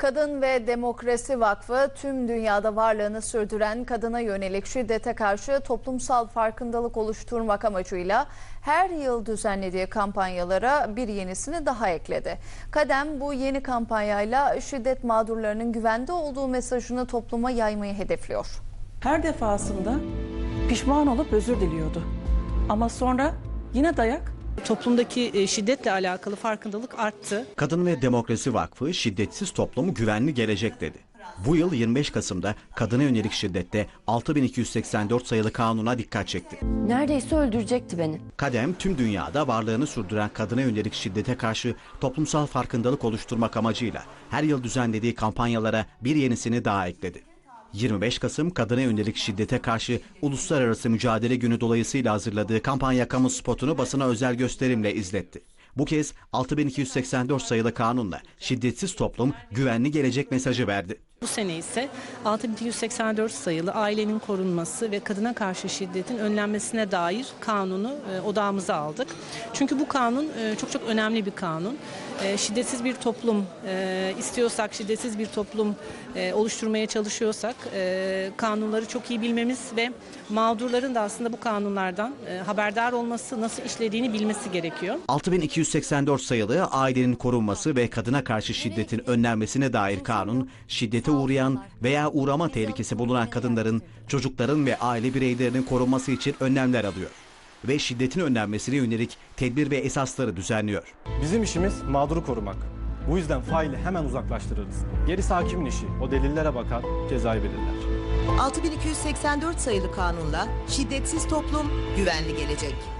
Kadın ve Demokrasi Vakfı tüm dünyada varlığını sürdüren kadına yönelik şiddete karşı toplumsal farkındalık oluşturmak amacıyla her yıl düzenlediği kampanyalara bir yenisini daha ekledi. Kadem bu yeni kampanyayla şiddet mağdurlarının güvende olduğu mesajını topluma yaymayı hedefliyor. Her defasında pişman olup özür diliyordu. Ama sonra yine dayak. Toplumdaki e, şiddetle alakalı farkındalık arttı. Kadın ve Demokrasi Vakfı şiddetsiz toplumu güvenli gelecek dedi. Bu yıl 25 Kasım'da kadına yönelik şiddette 6284 sayılı kanuna dikkat çekti. Neredeyse öldürecekti beni. Kadem tüm dünyada varlığını sürdüren kadına yönelik şiddete karşı toplumsal farkındalık oluşturmak amacıyla her yıl düzenlediği kampanyalara bir yenisini daha ekledi. 25 Kasım kadına yönelik şiddete karşı Uluslararası Mücadele Günü dolayısıyla hazırladığı kampanya kamu spotunu basına özel gösterimle izletti. Bu kez 6284 sayılı kanunla şiddetsiz toplum güvenli gelecek mesajı verdi. Bu sene ise 6284 sayılı ailenin korunması ve kadına karşı şiddetin önlenmesine dair kanunu e, odağımıza aldık. Çünkü bu kanun e, çok çok önemli bir kanun. E, şiddetsiz bir toplum e, istiyorsak, şiddetsiz bir toplum oluşturmaya çalışıyorsak kanunları çok iyi bilmemiz ve mağdurların da aslında bu kanunlardan haberdar olması, nasıl işlediğini bilmesi gerekiyor. 6284 sayılı ailenin korunması ve kadına karşı şiddetin önlenmesine dair kanun, şiddete uğrayan veya uğrama tehlikesi bulunan kadınların, çocukların ve aile bireylerinin korunması için önlemler alıyor. Ve şiddetin önlenmesine yönelik tedbir ve esasları düzenliyor. Bizim işimiz mağduru korumak. Bu yüzden faili hemen uzaklaştırırız. Gerisi hakimin işi. O delillere bakar, cezayı belirler. 6284 sayılı kanunla şiddetsiz toplum güvenli gelecek.